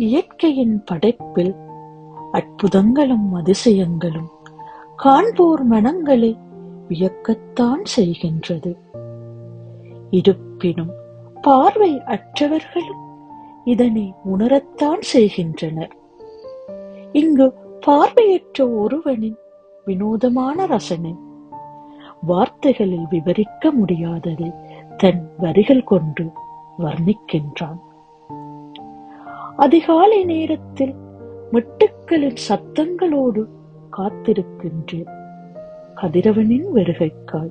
இயற்கையின் படைப்பில் அற்புதங்களும் அதிசயங்களும் காண்போர் மனங்களை வியக்கத்தான் செய்கின்றது. இருப்பினும் பார்வை அற்றவர்களும் இதனை உணரத்தான் செய்கின்றனர். இங்கு பார்வையற்ற ஒருவனின் வினோதமான ரசனை வார்த்தைகளில் விவரிக்க முடியாததை தன் வரிகள் கொண்டு வர்ணிக்கின்றான். அதிகாலை நேரத்தில் மெட்டுக்களின் சத்தங்களோடு காத்திருக்கின்றேன் கதிரவனின் வருகைக்காய்.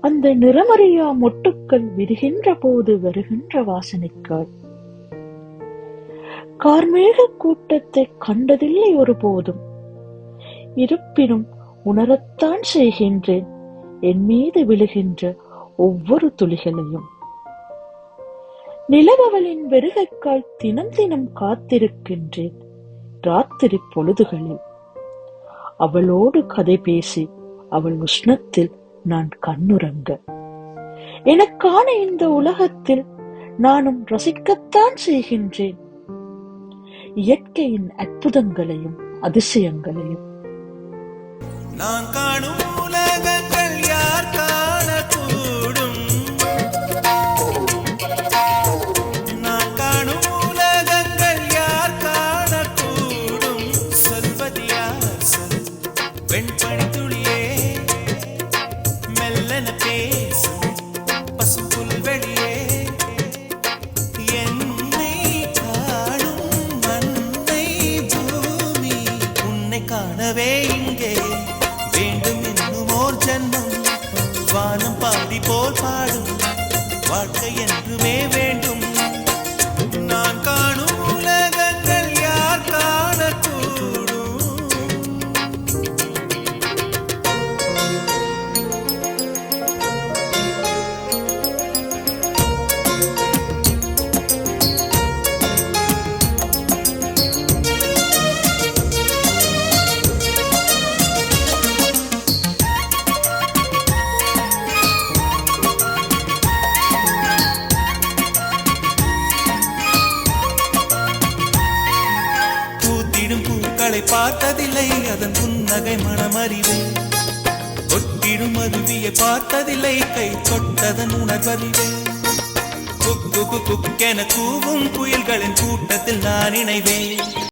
அந்த நிறமறியா மொட்டுக்கள் விரிகின்ற போது வருகின்ற வாசனைக்காய். கார்மேக கூட்டத்தை கண்டதில்லை ஒருபோதும். இருப்பினும் உணரத்தான் செய்கின்றேன். என் மீது விழுகின்ற ஒவ்வொரு துளிகளையும். நிலவவளின் வெறுகைக்காய் தினம் தினம் காத்திருக்கின்றேன் ராத்திரி பொழுதுகளில். அவளோடு கதை பேசி அவள் உஷ்ணத்தில் நான் கண்ணுறங்க. எனக்கான இந்த உலகத்தில் நானும் ரசிக்கத்தான் செய்கின்றேன். இயற்கையின் அற்புதங்களையும் அதிசயங்களையும். நான் காணும் வெண்பனி துளியே மெல்லன பேசும் பசும் புல்வெளியே என்னை காணும் மண்ணை பூமி உன்னை காணவே இங்கே. வேண்டும் என்னும் ஓர் ஜன்மம் வானம் பாடி போல் பாடும் வாழ்க்கை என்றுமே வேண்டும். பூத்திடும் பார்த்ததில்லை அதன் புன்னகை மனமறிவு. கொட்டிடும் அருவியை பார்த்ததில்லை கை தொட்டதன் உணர்வறிவு. குக்கு குக்கென கூவும் புயல்களின் கூட்டத்தில் நான் இணைவேன்.